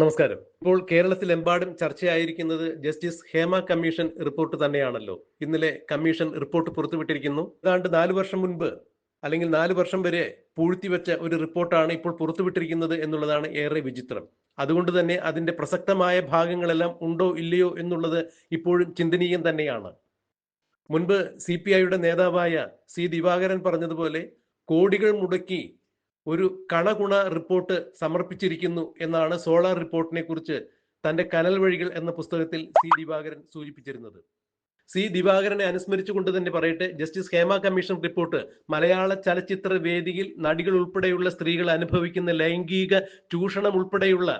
നമസ്കാരം. ഇപ്പോൾ കേരളത്തിലെമ്പാടും ചർച്ചയായിരിക്കുന്നത് ജസ്റ്റിസ് ഹേമ കമ്മീഷൻ റിപ്പോർട്ട് തന്നെയാണല്ലോ. ഇന്നലെ കമ്മീഷൻ റിപ്പോർട്ട് പുറത്തുവിട്ടിരിക്കുന്നു. ഏതാണ്ട് നാല് വർഷം മുൻപ് അല്ലെങ്കിൽ നാല് വർഷം വരെ പൂഴ്ത്തിവെച്ച ഒരു റിപ്പോർട്ടാണ് ഇപ്പോൾ പുറത്തുവിട്ടിരിക്കുന്നത് എന്നുള്ളതാണ് ഏറെ വിചിത്രം. അതുകൊണ്ട് തന്നെ അതിന്റെ പ്രസക്തമായ ഭാഗങ്ങളെല്ലാം ഉണ്ടോ ഇല്ലയോ എന്നുള്ളത് ഇപ്പോഴും ചിന്തനീയം തന്നെയാണ്. മുൻപ് സി പി ഐയുടെ നേതാവായ സി ദിവാകരൻ പറഞ്ഞതുപോലെ കോടികൾ മുടക്കി ഒരു കണകുണ റിപ്പോർട്ട് സമർപ്പിച്ചിരിക്കുന്നു എന്നാണ് സോളാർ റിപ്പോർട്ടിനെ കുറിച്ച് തന്റെ കനൽ വഴികൾ എന്ന പുസ്തകത്തിൽ സി ദിവാകരൻ സൂചിപ്പിച്ചിരുന്നത്. സി ദിവാകരനെ അനുസ്മരിച്ചുകൊണ്ട് തന്നെ പറയട്ടെ ജസ്റ്റിസ് ഹേമ കമ്മീഷൻ റിപ്പോർട്ട് മലയാള ചലച്ചിത്ര വേദിയിൽ നടികൾ ഉൾപ്പെടെയുള്ള സ്ത്രീകൾ അനുഭവിക്കുന്ന ലൈംഗിക ചൂഷണം ഉൾപ്പെടെയുള്ള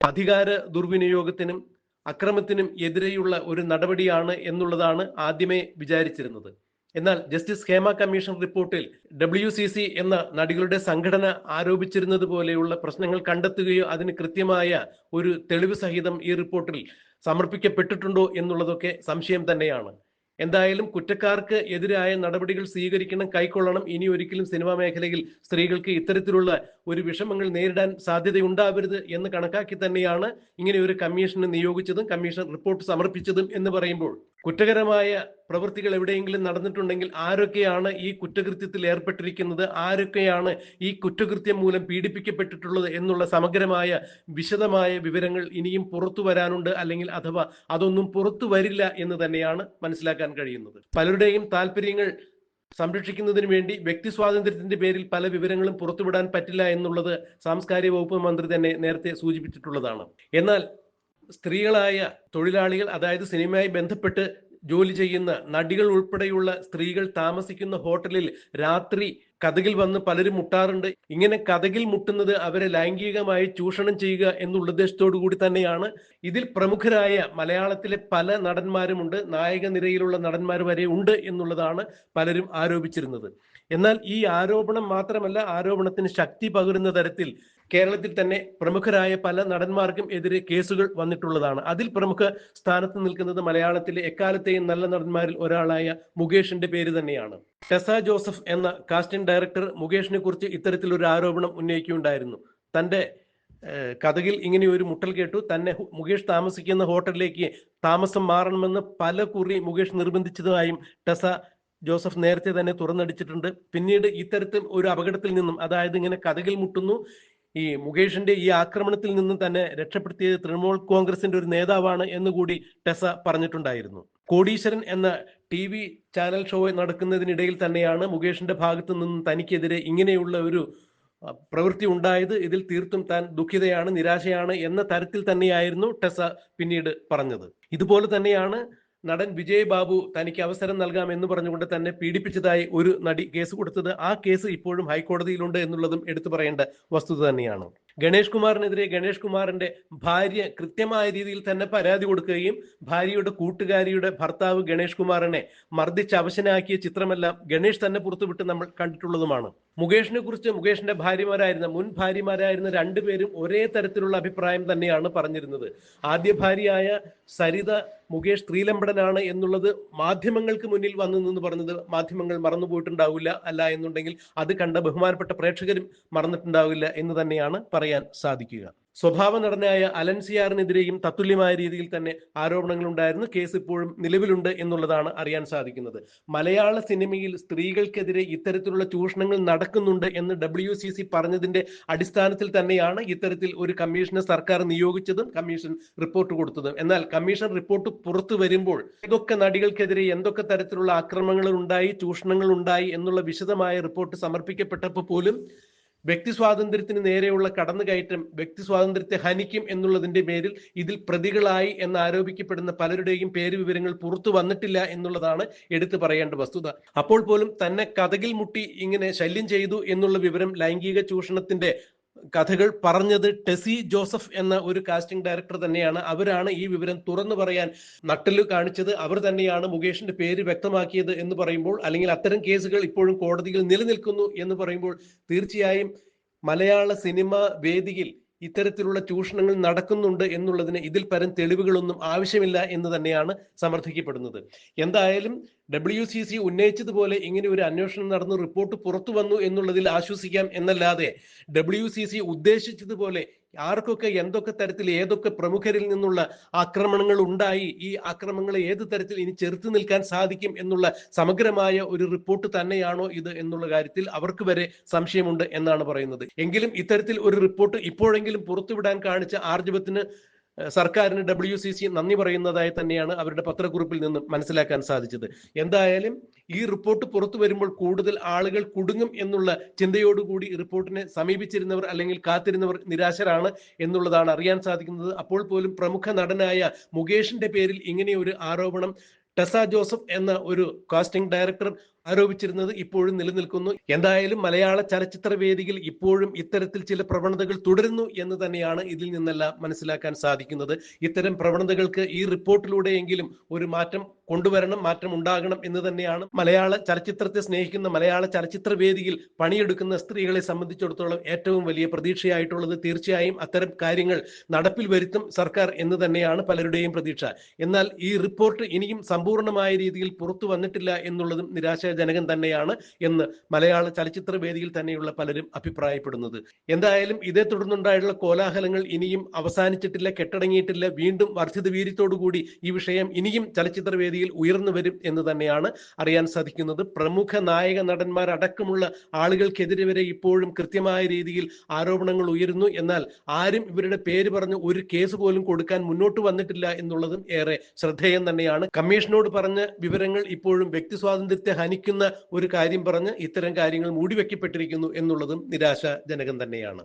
അധികാര ദുർവിനിയോഗത്തിനും അക്രമത്തിനും എതിരെയുള്ള ഒരു നടപടിയാണ് എന്നുള്ളതാണ് ആദ്യമേ വിചാരിച്ചിരുന്നത്. എന്നാൽ ജസ്റ്റിസ് ഹേമ കമ്മീഷൻ റിപ്പോർട്ടിൽ ഡബ്ല്യു സി സി എന്ന നടികളുടെ സംഘടന ആരോപിച്ചിരുന്നത് പോലെയുള്ള പ്രശ്നങ്ങൾ കണ്ടെത്തുകയോ അതിന് കൃത്യമായ ഒരു തെളിവ് സഹിതം ഈ റിപ്പോർട്ടിൽ സമർപ്പിക്കപ്പെട്ടിട്ടുണ്ടോ എന്നുള്ളതൊക്കെ സംശയം തന്നെയാണ്. എന്തായാലും കുറ്റക്കാർക്ക് എതിരായ നടപടികൾ സ്വീകരിക്കണം കൈക്കൊള്ളണം. ഇനി ഒരിക്കലും സിനിമാ മേഖലയിൽ സ്ത്രീകൾക്ക് ഇത്തരത്തിലുള്ള ഒരു വിഷമങ്ങൾ നേരിടാൻ സാധ്യതയുണ്ടാവരുത് എന്ന് കണക്കാക്കി തന്നെയാണ് ഇങ്ങനെ ഒരു കമ്മീഷനെ നിയോഗിച്ചതും കമ്മീഷൻ റിപ്പോർട്ട് സമർപ്പിച്ചതും എന്ന് പറയുമ്പോൾ കുറ്റകരമായ പ്രവൃത്തികൾ എവിടെയെങ്കിലും നടന്നിട്ടുണ്ടെങ്കിൽ ആരൊക്കെയാണ് ഈ കുറ്റകൃത്യത്തിൽ ഏർപ്പെട്ടിരിക്കുന്നത്? ആരൊക്കെയാണ് ഈ കുറ്റകൃത്യം മൂലം പീഡിപ്പിക്കപ്പെട്ടിട്ടുള്ളത് എന്നുള്ള സമഗ്രമായ വിശദമായ വിവരങ്ങൾ ഇനിയും പുറത്തു വരാനുണ്ട് അല്ലെങ്കിൽ അഥവാ അതൊന്നും പുറത്തു വരില്ല എന്ന് തന്നെയാണ് മനസ്സിലാക്കാൻ കഴിയുന്നത്. പലരുടെയും താല്പര്യങ്ങൾ സംരക്ഷിക്കുന്നതിന് വേണ്ടി വ്യക്തി സ്വാതന്ത്ര്യത്തിന്റെ പേരിൽ പല വിവരങ്ങളും പുറത്തുവിടാൻ പറ്റില്ല എന്നുള്ളത് സാംസ്കാരിക വകുപ്പ് മന്ത്രി തന്നെ നേരത്തെ സൂചിപ്പിച്ചിട്ടുള്ളതാണ്. എന്നാൽ സ്ത്രീകളായ തൊഴിലാളികൾ അതായത് സിനിമയുമായി ബന്ധപ്പെട്ട് ജോലി ചെയ്യുന്ന നടികൾ ഉൾപ്പെടെയുള്ള സ്ത്രീകൾ താമസിക്കുന്ന ഹോട്ടലിൽ രാത്രി കഥകിൽ വന്ന് പലരും മുട്ടാറുണ്ട്. ഇങ്ങനെ കഥകിൽ മുട്ടുന്നത് അവരെ ലൈംഗികമായി ചൂഷണം ചെയ്യുക എന്നുള്ള ഉദ്ദേശത്തോടു കൂടി തന്നെയാണ്. ഇതിൽ പ്രമുഖരായ മലയാളത്തിലെ പല നടന്മാരുമുണ്ട്. നായക നിരയിലുള്ള നടന്മാർ വരെ ഉണ്ട് എന്നുള്ളതാണ് പലരും ആരോപിച്ചിരുന്നത്. എന്നാൽ ഈ ആരോപണം മാത്രമല്ല ആരോപണത്തിന് ശക്തി പകരുന്ന തരത്തിൽ കേരളത്തിൽ തന്നെ പ്രമുഖരായ പല നടന്മാർക്കും എതിരെ കേസുകൾ വന്നിട്ടുള്ളതാണ്. അതിൽ പ്രമുഖ സ്ഥാനത്ത് നിൽക്കുന്നത് മലയാളത്തിലെ എക്കാലത്തെയും നല്ല നടന്മാരിൽ ഒരാളായ മുകേഷിന്റെ പേര് തന്നെയാണ്. ടെസ ജോസഫ് എന്ന കാസ്റ്റിംഗ് ഡയറക്ടർ മുകേഷിനെ കുറിച്ച് ഇത്തരത്തിലൊരു ആരോപണം ഉന്നയിക്കുകയുണ്ടായിരുന്നു. തന്റെ കഥകിൽ ഇങ്ങനെ ഒരു മുട്ടൽ കേട്ടു. തന്നെ മുകേഷ് താമസിക്കുന്ന ഹോട്ടലിലേക്ക് താമസം മാറണമെന്ന് പല കുറി മുകേഷ് നിർബന്ധിച്ചതായും ടെസ ജോസഫ് നേരത്തെ തന്നെ തുറന്നടിച്ചിട്ടുണ്ട്. പിന്നീട് ഇത്തരത്തിൽ ഒരു അപകടത്തിൽ നിന്നും അതായത് ഇങ്ങനെ കഥകിൽ മുട്ടുന്നു ഈ മുകേഷിന്റെ ഈ ആക്രമണത്തിൽ നിന്നും തന്നെ രക്ഷപ്പെടുത്തിയത് തൃണമൂൽ കോൺഗ്രസിന്റെ ഒരു നേതാവാണ് എന്നുകൂടി ടെസ പറഞ്ഞിട്ടുണ്ടായിരുന്നു. കോടീശ്വരൻ എന്ന ടി വി ചാനൽ ഷോ നടക്കുന്നതിനിടയിൽ തന്നെയാണ് മുകേഷിന്റെ ഭാഗത്തു നിന്നും തനിക്കെതിരെ ഇങ്ങനെയുള്ള ഒരു പ്രവൃത്തി ഉണ്ടായത്. ഇതിൽ തീർത്തും താൻ ദുഃഖിതയാണ് നിരാശയാണ് എന്ന തരത്തിൽ തന്നെയായിരുന്നു ടെസ പിന്നീട് പറഞ്ഞത്. ഇതുപോലെ തന്നെയാണ് നടൻ വിജയ് ബാബു തനിക്ക് അവസരം നൽകാം എന്ന് പറഞ്ഞുകൊണ്ട് തന്നെ പീഡിപ്പിച്ചതായി ഒരു നടി കേസ് കൊടുത്തത് ആ കേസ് ഇപ്പോഴും ഹൈക്കോടതിയിലുണ്ട് എന്നുള്ളതും എടുത്തു പറയേണ്ട വസ്തുത തന്നെയാണ്. ഗണേഷ് കുമാറിനെതിരെ ഗണേഷ് കുമാറിന്റെ ഭാര്യ കൃത്യമായ രീതിയിൽ തന്നെ പരാതി കൊടുക്കുകയും ഭാര്യയുടെ കൂട്ടുകാരിയുടെ ഭർത്താവ് ഗണേഷ് കുമാറിനെ മർദ്ദിച്ച് അവശനാക്കിയ ചിത്രമെല്ലാം ഗണേഷ് തന്നെ പുറത്തുവിട്ട് നമ്മൾ കണ്ടിട്ടുള്ളതുമാണ്. മുകേഷിനെ കുറിച്ച് മുകേഷിന്റെ ഭാര്യമാരായിരുന്ന മുൻ ഭാര്യമാരായിരുന്ന രണ്ടുപേരും ഒരേ തരത്തിലുള്ള അഭിപ്രായം തന്നെയാണ് പറഞ്ഞിരുന്നത്. ആദ്യ ഭാര്യയായ സരിത മുകേഷ് സ്ത്രീലമ്പടനാണ് എന്നുള്ളത് മാധ്യമങ്ങൾക്ക് മുന്നിൽ വന്നു നിന്ന് പറഞ്ഞത് മാധ്യമങ്ങൾ മറന്നുപോയിട്ടുണ്ടാവില്ല അല്ല എന്നുണ്ടെങ്കിൽ അത് കണ്ട ബഹുമാനപ്പെട്ട പ്രേക്ഷകരും മറന്നിട്ടുണ്ടാവില്ല എന്ന് തന്നെയാണ് പറയാൻ സാധിക്കുക. സ്വഭാവ നടനായ അലൻ സിയാറിനെതിരെയും തത്തുല്യമായ രീതിയിൽ തന്നെ ആരോപണങ്ങൾ ഉണ്ടായിരുന്നു കേസ് ഇപ്പോഴും നിലവിലുണ്ട് എന്നുള്ളതാണ് അറിയാൻ സാധിക്കുന്നത്. മലയാള സിനിമയിൽ സ്ത്രീകൾക്കെതിരെ ഇത്തരത്തിലുള്ള ചൂഷണങ്ങൾ നടക്കുന്നുണ്ട് എന്ന് ഡബ്ല്യു സി സി പറഞ്ഞതിന്റെ അടിസ്ഥാനത്തിൽ തന്നെയാണ് ഇത്തരത്തിൽ ഒരു കമ്മീഷനെ സർക്കാർ നിയോഗിച്ചതും കമ്മീഷൻ റിപ്പോർട്ട് കൊടുത്തതും. എന്നാൽ കമ്മീഷൻ റിപ്പോർട്ട് പുറത്തു വരുമ്പോൾ ഏതൊക്കെ നടികൾക്കെതിരെ എന്തൊക്കെ തരത്തിലുള്ള ആക്രമണങ്ങൾ ഉണ്ടായി ചൂഷണങ്ങൾ ഉണ്ടായി എന്നുള്ള വിശദമായ റിപ്പോർട്ട് സമർപ്പിക്കപ്പെട്ടപ്പോൾ പോലും വ്യക്തി സ്വാതന്ത്ര്യത്തിന് നേരെയുള്ള കടന്നുകയറ്റം വ്യക്തി സ്വാതന്ത്ര്യത്തെ ഹനിക്കും എന്നുള്ളതിന്റെ പേരിൽ ഇതിൽ പ്രതികളായി എന്ന് ആരോപിക്കപ്പെടുന്ന പലരുടെയും പേര് വിവരങ്ങൾ പുറത്തു വന്നിട്ടില്ല എന്നുള്ളതാണ് എടുത്തു പറയേണ്ട വസ്തുത. അപ്പോൾ പോലും തന്നെ കഥകിൽ മുട്ടി ഇങ്ങനെ ശല്യം ചെയ്തു എന്നുള്ള വിവരം ലൈംഗിക ചൂഷണത്തിന്റെ കഥകൾ പറഞ്ഞത് ടെസി ജോസഫ് എന്ന ഒരു കാസ്റ്റിംഗ് ഡയറക്ടർ തന്നെയാണ്. അവരാണ് ഈ വിവരം തുറന്നു പറയാൻ നട്ടൽ കാണിച്ചത്. അവർ തന്നെയാണ് മുകേഷിന്റെ പേര് വ്യക്തമാക്കിയത് എന്ന് പറയുമ്പോൾ അല്ലെങ്കിൽ അത്തരം കേസുകൾ ഇപ്പോഴും കോടതിയിൽ നിലനിൽക്കുന്നു എന്ന് പറയുമ്പോൾ തീർച്ചയായും മലയാള സിനിമ വേദിയിൽ ഇത്തരത്തിലുള്ള ചൂഷണങ്ങൾ നടക്കുന്നുണ്ട് എന്നുള്ളതിന് ഇതിൽ പരം തെളിവുകളൊന്നും ആവശ്യമില്ല എന്ന് തന്നെയാണ് സമർത്ഥിക്കപ്പെടുന്നത്. എന്തായാലും ഡബ്ല്യു സി സി ഉന്നയിച്ചതുപോലെ ഇങ്ങനെ ഒരു അന്വേഷണം നടന്നു റിപ്പോർട്ട് പുറത്തു വന്നു എന്നുള്ളതിൽ ആശ്വസിക്കാം എന്നല്ലാതെ ഡബ്ല്യു സി സി ഉദ്ദേശിച്ചതുപോലെ ആർക്കൊക്കെ എന്തൊക്കെ തരത്തിൽ ഏതൊക്കെ പ്രമുഖരിൽ നിന്നുള്ള ആക്രമണങ്ങൾ ഉണ്ടായി ഈ ആക്രമണങ്ങളെ ഏത് തരത്തിൽ ഇനി ചെറുത്തു നിൽക്കാൻ സാധിക്കും എന്നുള്ള സമഗ്രമായ ഒരു റിപ്പോർട്ട് തന്നെയാണോ ഇത് എന്നുള്ള കാര്യത്തിൽ അവർക്ക് വരെ സംശയമുണ്ട് എന്നാണ് പറയുന്നത്. എങ്കിലും ഇത്തരത്തിൽ ഒരു റിപ്പോർട്ട് ഇപ്പോഴെങ്കിലും പുറത്തുവിടാൻ കാണിച്ച ആർജവത്തിന് സർക്കാരിന് ഡബ്ല്യു സി സി നന്ദി പറയുന്നതായി തന്നെയാണ് അവരുടെ പത്രക്കുറിപ്പിൽ നിന്ന് മനസ്സിലാക്കാൻ സാധിച്ചത്. എന്തായാലും ഈ റിപ്പോർട്ട് പുറത്തു വരുമ്പോൾ കൂടുതൽ ആളുകൾ കുടുങ്ങും എന്നുള്ള ചിന്തയോടുകൂടി റിപ്പോർട്ടിനെ സമീപിച്ചിരുന്നവർ അല്ലെങ്കിൽ കാത്തിരുന്നവർ നിരാശരാണ് എന്നുള്ളതാണ് അറിയാൻ സാധിക്കുന്നത്. അപ്പോൾ പോലും പ്രമുഖ നടനായ മുകേഷിന്റെ പേരിൽ ഇങ്ങനെ ഒരു ആരോപണം ടെസ ജോസഫ് എന്ന ഒരു കാസ്റ്റിംഗ് ഡയറക്ടർ ആരോപിച്ചിരുന്നത് ഇപ്പോഴും നിലനിൽക്കുന്നു. എന്തായാലും മലയാള ചലച്ചിത്ര വേദിയിൽ ഇപ്പോഴും ഇത്തരത്തിൽ ചില പ്രവണതകൾ തുടരുന്നു എന്ന് തന്നെയാണ് ഇതിൽ നിന്നെല്ലാം മനസ്സിലാക്കാൻ സാധിക്കുന്നത്. ഇത്തരം പ്രവണതകൾക്ക് ഈ റിപ്പോർട്ടിലൂടെയെങ്കിലും ഒരു മാറ്റം കൊണ്ടുവരണം മാറ്റം ഉണ്ടാകണം എന്ന് തന്നെയാണ് മലയാള ചലച്ചിത്രത്തെ സ്നേഹിക്കുന്ന മലയാള ചലച്ചിത്ര വേദിയിൽ പണിയെടുക്കുന്ന സ്ത്രീകളെ സംബന്ധിച്ചിടത്തോളം ഏറ്റവും വലിയ പ്രതീക്ഷയായിട്ടുള്ളത് തീർച്ചയായും അത്തരം കാര്യങ്ങൾ നടപ്പിൽ വരുത്തും സർക്കാർ എന്ന് തന്നെയാണ് പലരുടെയും പ്രതീക്ഷ. എന്നാൽ ഈ റിപ്പോർട്ട് ഇനിയും സമ്പൂർണമായ രീതിയിൽ പുറത്തു വന്നിട്ടില്ല എന്നുള്ളതും നിരാശാജനകം തന്നെയാണ് എന്ന് മലയാള ചലച്ചിത്ര വേദിയിൽ തന്നെയുള്ള പലരും അഭിപ്രായപ്പെടുന്നത്. എന്തായാലും ഇതേ തുടർന്നുണ്ടായിട്ടുള്ള കോലാഹലങ്ങൾ ഇനിയും അവസാനിച്ചിട്ടില്ല കെട്ടടങ്ങിയിട്ടില്ല. വീണ്ടും വർദ്ധിത വീര്യത്തോടുകൂടി ഈ വിഷയം ഇനിയും ചലച്ചിത്ര വേദിയിൽ ഉയർന്നു വരും എന്ന് തന്നെയാണ് അറിയാൻ സാധിക്കുന്നത്. പ്രമുഖ നായക നടന്മാരടക്കമുള്ള ആളുകൾക്കെതിരെ വരെ ഇപ്പോഴും കൃത്യമായ രീതിയിൽ ആരോപണങ്ങൾ ഉയരുന്നു. എന്നാൽ ആരും ഇവരുടെ പേര് പറഞ്ഞ് ഒരു കേസ് പോലും കൊടുക്കാൻ മുന്നോട്ട് വന്നിട്ടില്ല എന്നുള്ളതും ഏറെ ശ്രദ്ധേയം തന്നെയാണ്. കമ്മീഷനോട് പറഞ്ഞ വിവരങ്ങൾ ഇപ്പോഴും വ്യക്തി സ്വാതന്ത്ര്യത്തെ ഹനിക്കുന്ന ഒരു കാര്യം പറഞ്ഞ് ഇത്തരം കാര്യങ്ങൾ മൂടിവെക്കപ്പെട്ടിരിക്കുന്നു എന്നുള്ളതും നിരാശാജനകം തന്നെയാണ്.